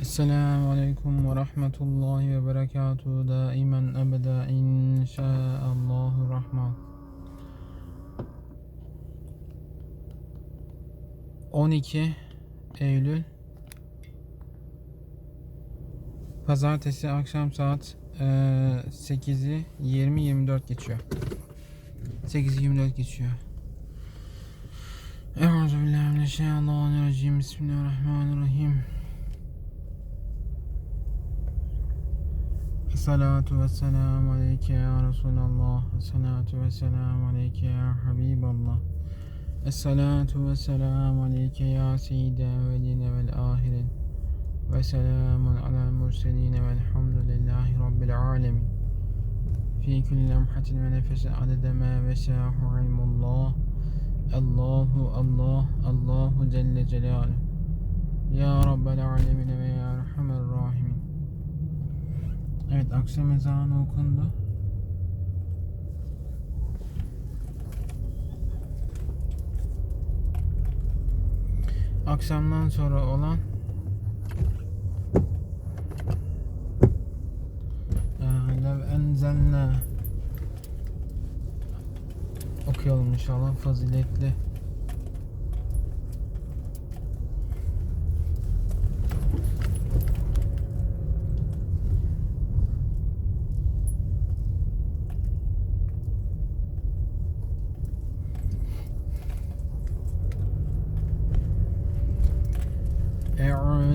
Esselamu Aleyküm ve Rahmetullahi ve Berekatuhu daimen ebeda inşaallahu rahman. 12 Eylül Pazartesi akşam saat e, 8'i 20-24 geçiyor. 8'i 24 geçiyor. Euzubillahimineşşeytanirracim. Bismillahirrahmanirrahim. Salatu ve selamu aleyke ya Resulallah. Salatu ve selamu aleyke ya Habiballah. Esselatu ve selamu aleyke ya seyyide evveline vel ahirin. Ve selamun alel murseline velhamdülillahi rabbil alemin. Fi kulli lemhatin ve nefesin adede ma vesahu ilmullah. Allahu Allah Allahu Celle Celaluhu. Ya Rabbel alemin ve ya Erhamer Rahimin. Evet akşam ezanı okundu. Akşamdan sonra olan Ee, Lev enzelna okuyalım inşallah faziletli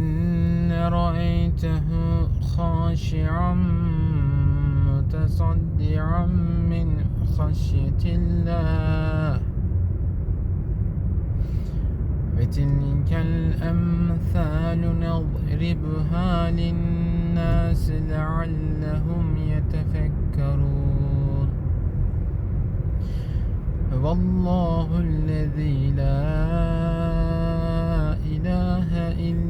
جبل لرأيته خاشعا متصدعا من خشية الله. وتلك الأمثال نضربها للناس لعلهم يتفكرون. والله الذي لا إله إلا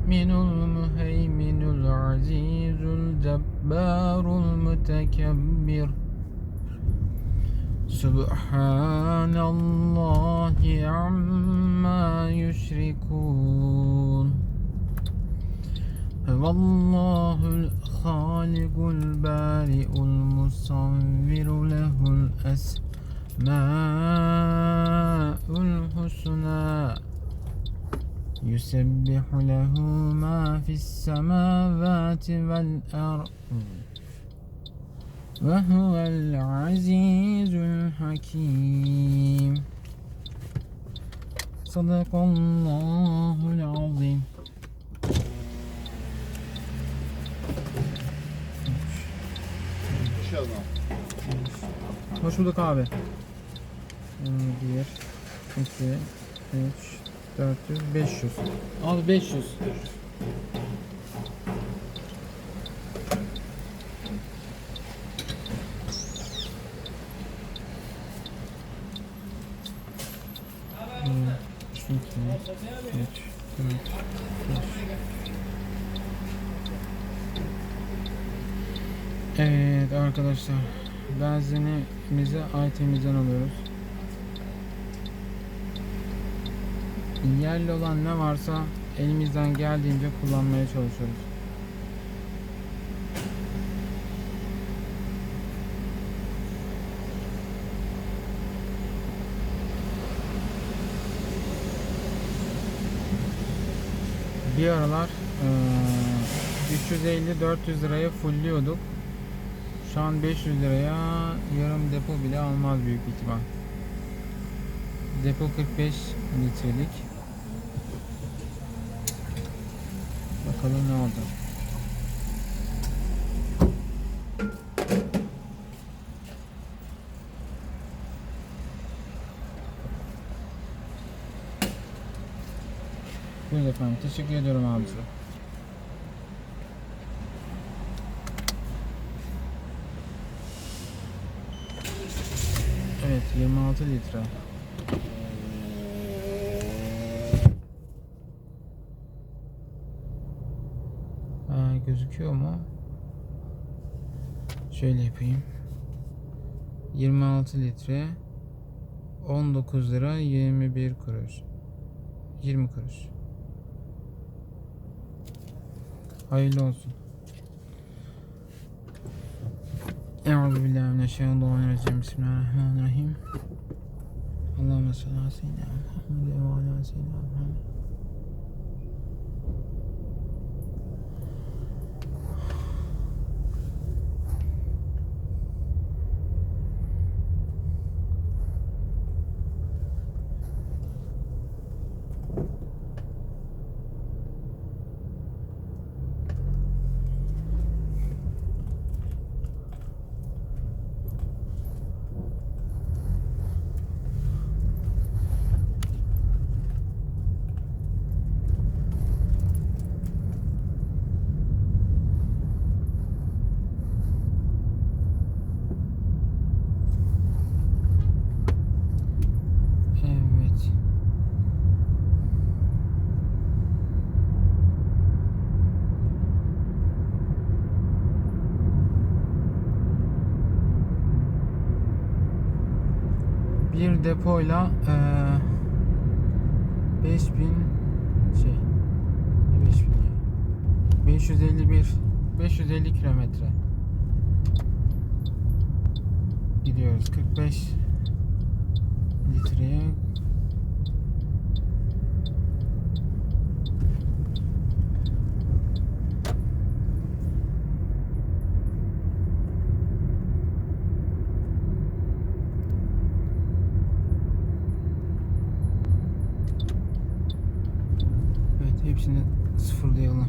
mu'minul muheyminul azizul cebbarul mütekebbir. Subhanallahi amma yüşrikun. Huvallahul halikul bari'ul musavviru lehul esma'ul husna يسبح له ما في السماوات والأرض وهو العزيز الحكيم صدق الله العظيم İnşallah. Hoş bulduk abi. 1, 2, 3, 400, 500. Abi 500. Bir, iki, üç, dört, beş. Evet arkadaşlar benzinimizi itemizden alıyoruz. Yerli olan ne varsa elimizden geldiğince kullanmaya çalışıyoruz. bir aralar eee, 350-400 liraya fullliyorduk. Şu an 500 liraya yarım depo bile almaz büyük ihtimal. Depo 45 litrelik. Bakalım ne oldu. Buyurun efendim. Teşekkür ediyorum abisi. Evet 26 litre. Gözüküyor mu? Şöyle yapayım. 26 litre 19 lira 21 kuruş. 20 kuruş. Hayırlı olsun. Euzubillahimineşşeytanirracim. Bismillahirrahmanirrahim. Allahümme salli ala seyyidina Muhammed ve ala seyyidina Muhammed. Evet. Bir depoyla eee 5000 şey ne 5000 ya? 551 550 kilometre gidiyoruz. 45 litreye Evet hepsini sıfırlayalım.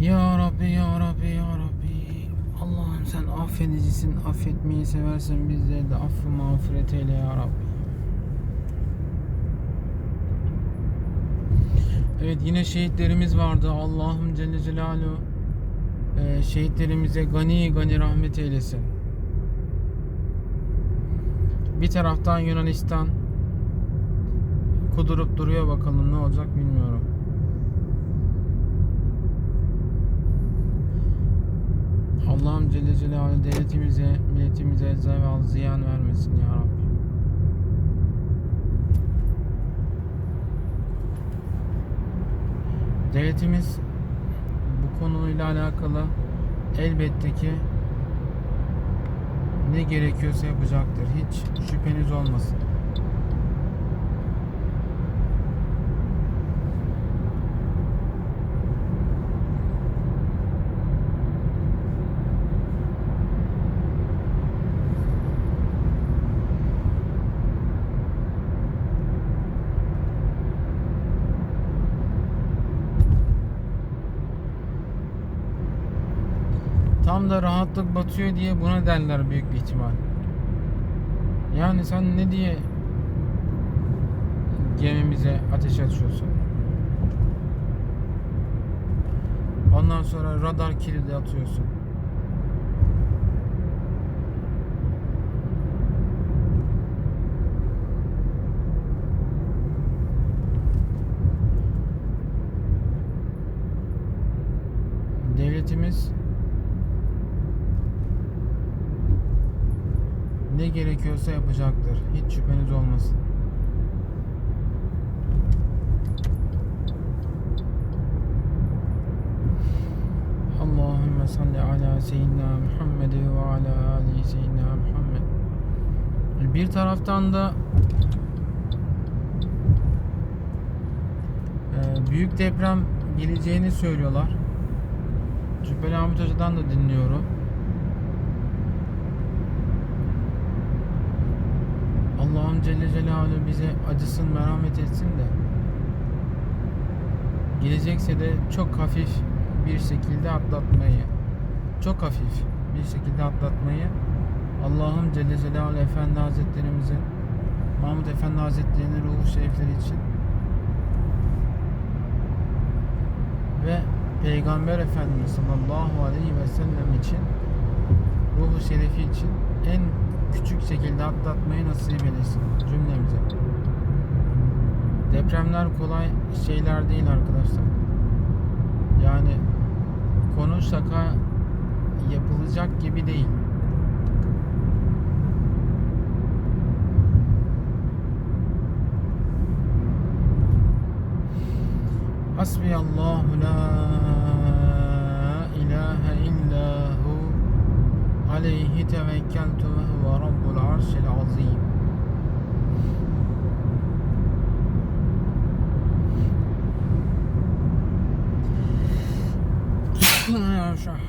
Ya Rabbi ya Rabbi ya Rabbi. Allah'ım sen affedicisin affetmeyi seversen bizleri de affı mağfiret eyle ya Rabbi. Evet yine şehitlerimiz vardı. Allah'ım Celle Celaluhu e, şehitlerimize gani gani rahmet eylesin bir taraftan Yunanistan kudurup duruyor bakalım ne olacak bilmiyorum. Allah'ım Celle Celaluhu devletimize, milletimize zeval ziyan vermesin ya Rabbi. Devletimiz bu konuyla alakalı elbette ki ne gerekiyorsa yapacaktır. Hiç şüpheniz olmasın. Da rahatlık batıyor diye buna derler büyük bir ihtimal. Yani sen ne diye gemimize ateş açıyorsun? Ondan sonra radar kilidi atıyorsun. Devletimiz ne gerekiyorsa yapacaktır. Hiç şüpheniz olmasın. Allahümme salli ala seyyidina Muhammed ve ala ali seyyidina Muhammed. Bir taraftan da e, büyük deprem geleceğini söylüyorlar. Cübbeli Ahmet Hoca'dan da dinliyorum. Allah'ım Celle Celaluhu bize acısın, merhamet etsin de. Gelecekse de çok hafif bir şekilde atlatmayı çok hafif bir şekilde atlatmayı Allah'ım Celle Celaluhu Efendi Hazretlerimizin Mahmud Efendi Hazretleri'nin ruhu şerifleri için ve Peygamber Efendimiz sallallahu aleyhi ve sellem için ruhu şerifi için en küçük şekilde atlatmayı nasip eylesin cümlemize. Depremler kolay şeyler değil arkadaşlar. Yani konu şaka yapılacak gibi değil. Hasbiyallahu la ilahe illa aleyhi tevekkeltu ve huve rabbul arşil azim.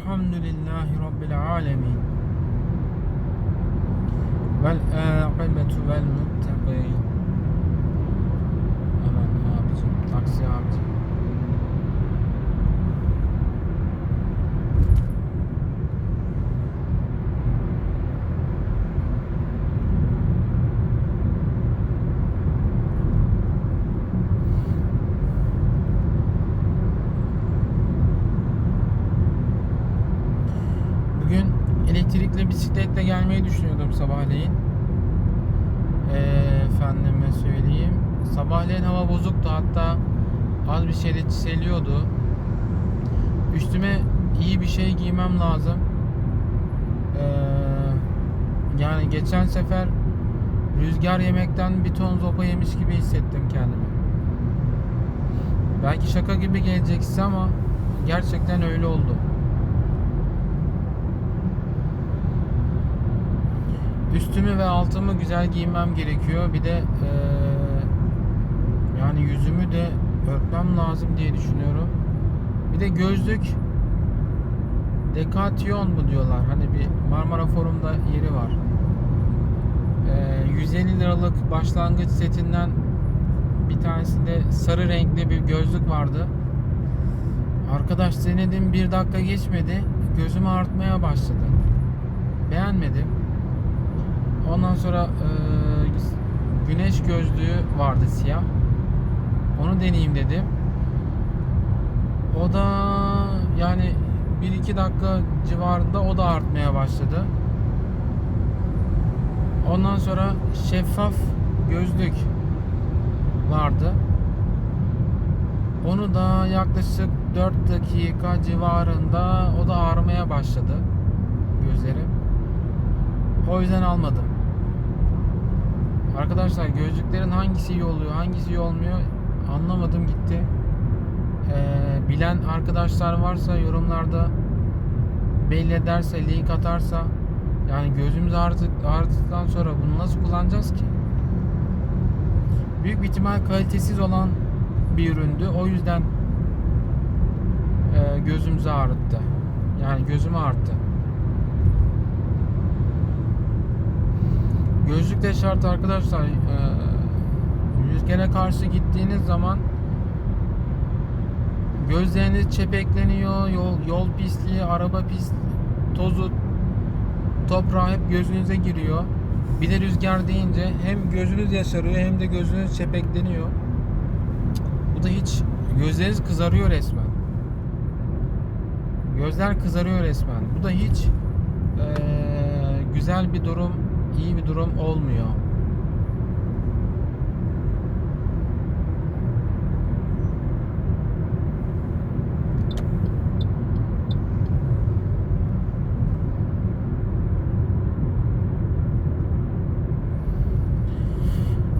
Elhamdülillahi Rabbil alemin. Vel âqibetu vel muttegîn. Aman abicim, taksi abicim. Bugün elektrikli bisikletle gelmeyi düşünüyordum sabahleyin. Ee, efendime söyleyeyim. Sabahleyin hava bozuktu hatta az bir şey çiseliyordu. Üstüme iyi bir şey giymem lazım. Ee, yani geçen sefer rüzgar yemekten bir ton zopa yemiş gibi hissettim kendimi. Belki şaka gibi gelecek size ama gerçekten öyle oldu. Üstümü ve altımı güzel giymem gerekiyor. Bir de eee, yani yüzümü de örtmem lazım diye düşünüyorum. Bir de gözlük Dekatyon mu diyorlar? Hani bir Marmara Forum'da yeri var. Eee, 150 liralık başlangıç setinden bir tanesinde sarı renkli bir gözlük vardı. Arkadaş denedim bir dakika geçmedi. Gözümü artmaya başladı. Beğenmedim. Ondan sonra e, güneş gözlüğü vardı siyah. Onu deneyeyim dedim. O da yani 1-2 dakika civarında o da artmaya başladı. Ondan sonra şeffaf gözlük vardı. Onu da yaklaşık 4 dakika civarında o da ağrımaya başladı gözlerim. O yüzden almadım. Arkadaşlar gözlüklerin hangisi iyi oluyor, hangisi iyi olmuyor anlamadım gitti. Ee, bilen arkadaşlar varsa yorumlarda belli ederse, link atarsa yani gözümüz ağrıdık, ağrıdıktan sonra bunu nasıl kullanacağız ki? Büyük bir ihtimal kalitesiz olan bir üründü. O yüzden e, gözümüzü ağrıttı. Yani gözümü arttı. Gözlük de şart arkadaşlar. Ee, rüzgara karşı gittiğiniz zaman gözleriniz çepekleniyor. Yol, yol pisliği, araba pis, tozu, toprağı hep gözünüze giriyor. Bir de rüzgar deyince hem gözünüz yaşarıyor hem de gözünüz çepekleniyor. Bu da hiç gözleriniz kızarıyor resmen. Gözler kızarıyor resmen. Bu da hiç eee, güzel bir durum iyi bir durum olmuyor.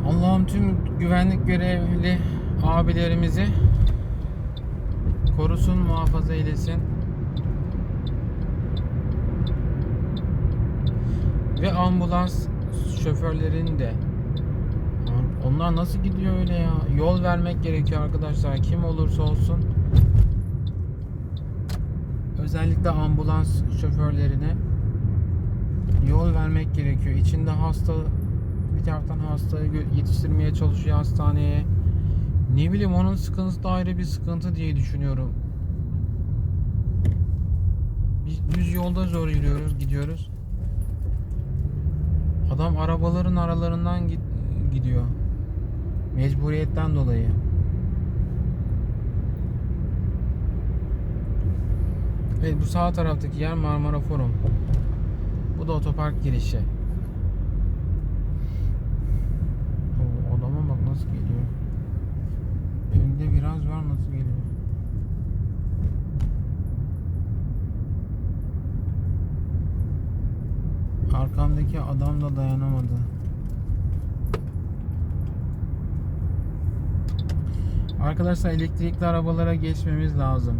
Allah'ım tüm güvenlik görevli abilerimizi korusun, muhafaza eylesin. Ve ambulans şoförlerin de. Onlar nasıl gidiyor öyle ya? Yol vermek gerekiyor arkadaşlar. Kim olursa olsun. Özellikle ambulans şoförlerine yol vermek gerekiyor. İçinde hasta taraftan hastayı yetiştirmeye çalışıyor hastaneye. Ne bileyim onun sıkıntısı da ayrı bir sıkıntı diye düşünüyorum. Biz düz yolda zor yürüyoruz, gidiyoruz. Adam arabaların aralarından git, gidiyor. Mecburiyetten dolayı. Evet bu sağ taraftaki yer Marmara Forum. Bu da otopark girişi. Nasıl geliyor. Önünde biraz var nasıl geliyor. Arkamdaki adam da dayanamadı. Arkadaşlar elektrikli arabalara geçmemiz lazım.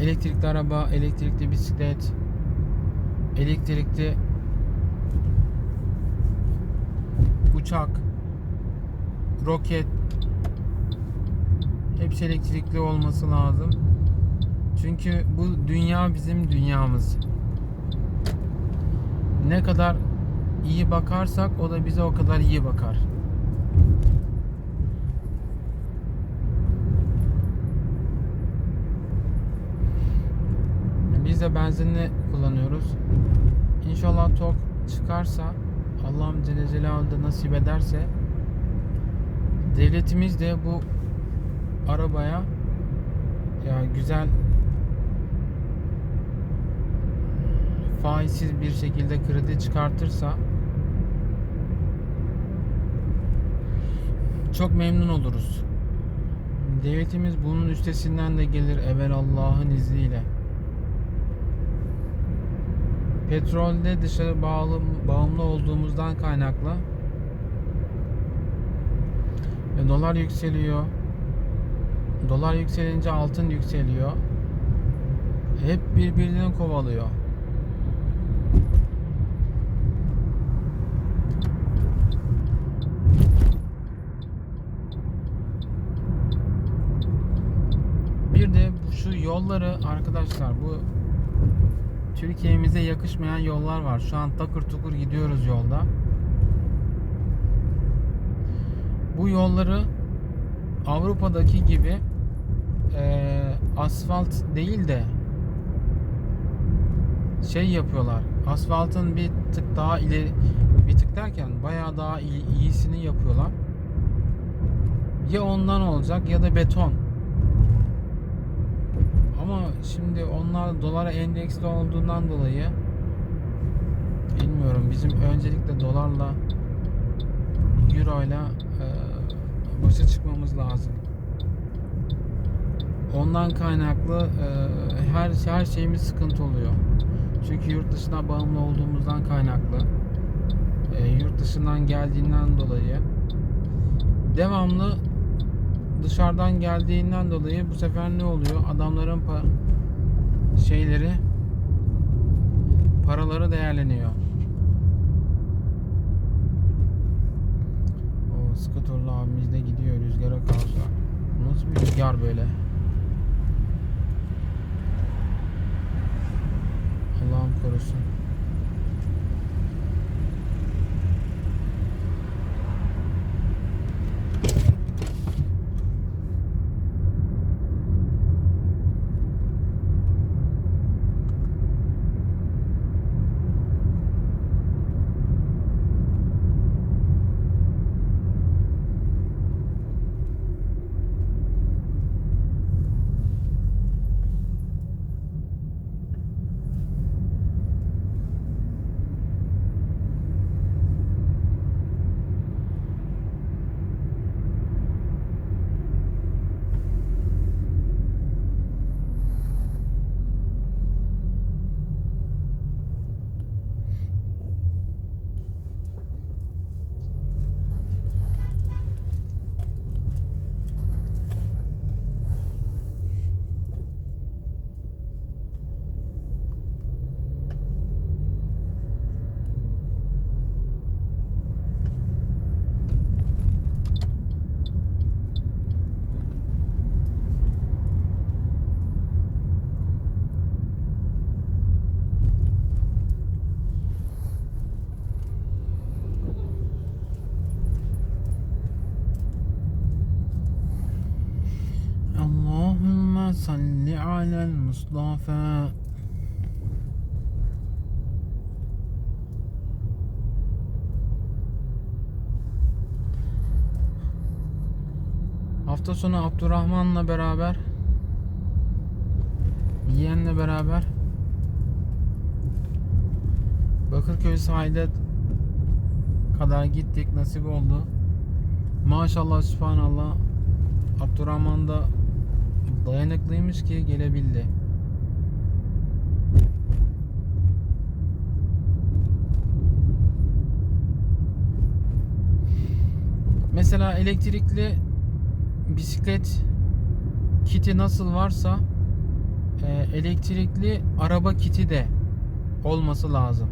Elektrikli araba, elektrikli bisiklet, elektrikli uçak, roket hepsi elektrikli olması lazım. Çünkü bu dünya bizim dünyamız. Ne kadar iyi bakarsak o da bize o kadar iyi bakar. Biz de benzinli kullanıyoruz. İnşallah tok çıkarsa Allah'ım Celle Celaluhu da nasip ederse devletimiz de bu arabaya ya güzel faizsiz bir şekilde kredi çıkartırsa çok memnun oluruz. Devletimiz bunun üstesinden de gelir evvel Allah'ın izniyle. Petrolde dışarı bağlı, bağımlı olduğumuzdan kaynaklı ve dolar yükseliyor. Dolar yükselince altın yükseliyor. Hep birbirini kovalıyor. Bir de bu şu yolları arkadaşlar bu Türkiye'mize yakışmayan yollar var. Şu an takır tukur gidiyoruz yolda. Bu yolları Avrupa'daki gibi e, asfalt değil de şey yapıyorlar. Asfaltın bir tık daha ileri bir tık derken bayağı daha iyi, iyisini yapıyorlar. Ya ondan olacak ya da beton. Ama şimdi onlar dolara endeksli olduğundan dolayı bilmiyorum bizim öncelikle dolarla euro ile e, başa çıkmamız lazım. Ondan kaynaklı e, her her şeyimiz sıkıntı oluyor. Çünkü yurt dışına bağımlı olduğumuzdan kaynaklı. E, yurt dışından geldiğinden dolayı devamlı dışarıdan geldiğinden dolayı bu sefer ne oluyor? Adamların pa şeyleri paraları değerleniyor. O skuterlı abimiz de gidiyor rüzgara karşı. Nasıl bir rüzgar böyle? Allah'ım korusun. صل على المصطفى Hafta sonu Abdurrahman'la beraber Yeğenle beraber Bakırköy sahile kadar gittik nasip oldu. Maşallah subhanallah Abdurrahman da dayanıklıymış ki gelebildi. Mesela elektrikli bisiklet kiti nasıl varsa e, elektrikli araba kiti de olması lazım.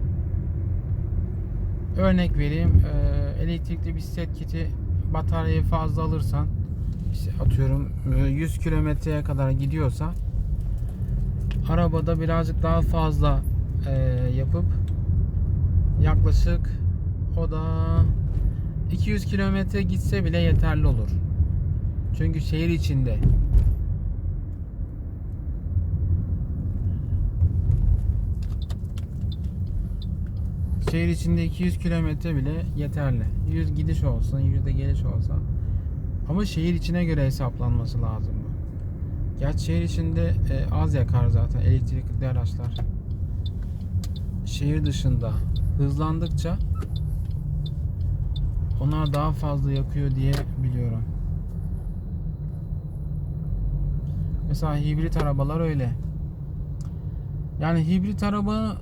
Örnek vereyim. e, elektrikli bisiklet kiti bataryayı fazla alırsan işte atıyorum e, 100 kilometreye kadar gidiyorsa arabada birazcık daha fazla e, yapıp yaklaşık o da 200 kilometre gitse bile yeterli olur. Çünkü şehir içinde şehir içinde 200 kilometre bile yeterli. 100 gidiş olsun, 100 de geliş olsa. Ama şehir içine göre hesaplanması lazım bu. Gerçi şehir içinde e, az yakar zaten elektrikli araçlar. Şehir dışında hızlandıkça onlar daha fazla yakıyor diye biliyorum. Mesela hibrit arabalar öyle. Yani hibrit araba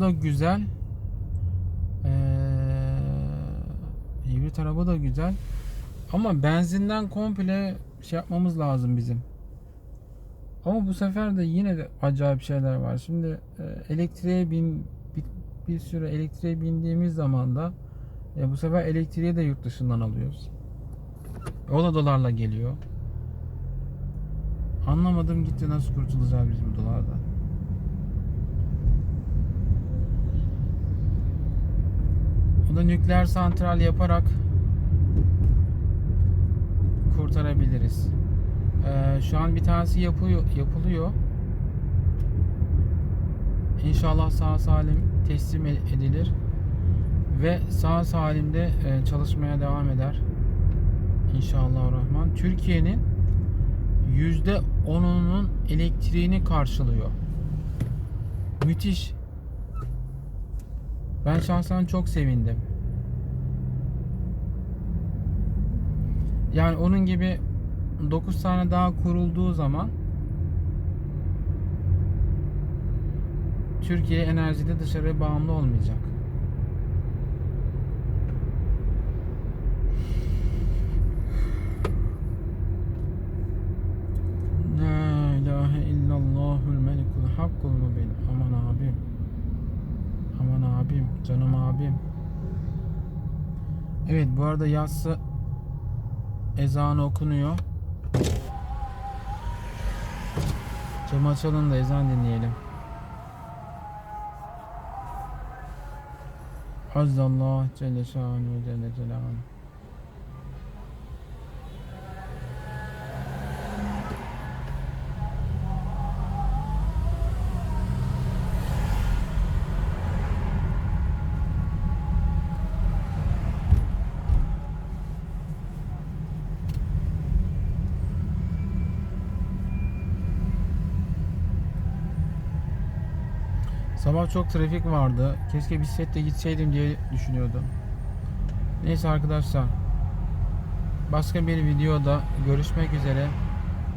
da güzel. Ee, hibrit araba da güzel. Ama benzinden komple şey yapmamız lazım bizim. Ama bu sefer de yine de acayip şeyler var. Şimdi e, elektriğe bin bir, bir süre elektriğe bindiğimiz zaman da e, bu sefer elektriği de yurt dışından alıyoruz. O da dolarla geliyor. Anlamadım gitti nasıl kurtulacağız biz bu dolardan. O da nükleer santral yaparak kurtarabiliriz. Ee, şu an bir tanesi yapıyor, yapılıyor. İnşallah sağ salim teslim e- edilir ve sağ salimde e, çalışmaya devam eder. İnşallah Rahman. Türkiye'nin yüzde onunun elektriğini karşılıyor. Müthiş. Ben şahsen çok sevindim. Yani onun gibi 9 tane daha kurulduğu zaman Türkiye enerjide dışarıya bağımlı olmayacak. La ilahe illallahul melikul hakkul mubin. Aman abim. Aman abim. Canım abim. Evet bu arada yatsı ezanı okunuyor. Camı açalım da ezan dinleyelim. Azzallah Celle Şanuhu Celle Celaluhu. Sabah çok trafik vardı. Keşke bisikletle gitseydim diye düşünüyordum. Neyse arkadaşlar. Başka bir videoda görüşmek üzere.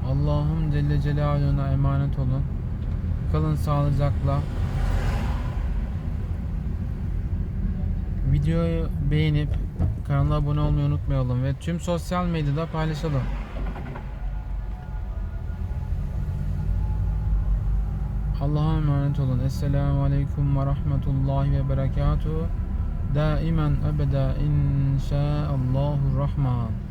Allah'ım Celle Celaluhu'na emanet olun. Kalın sağlıcakla. Videoyu beğenip kanala abone olmayı unutmayalım ve tüm sosyal medyada paylaşalım. Allah'a emanet olun. Esselamu Aleyküm ve Rahmetullahi ve Berekatuhu. Daimen ebeda inşaallahu rahman.